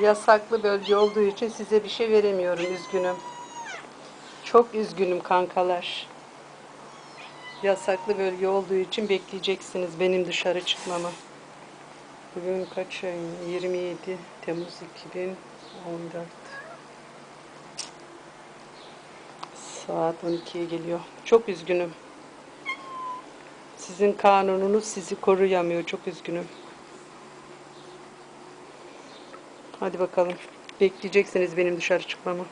Yasaklı bölge olduğu için size bir şey veremiyorum. Üzgünüm. Çok üzgünüm kankalar. Yasaklı bölge olduğu için bekleyeceksiniz benim dışarı çıkmamı. Bugün kaç ay? 27 Temmuz 2014. Saat 12'ye geliyor. Çok üzgünüm. Sizin kanununuz sizi koruyamıyor. Çok üzgünüm. Hadi bakalım. Bekleyeceksiniz benim dışarı çıkmamı.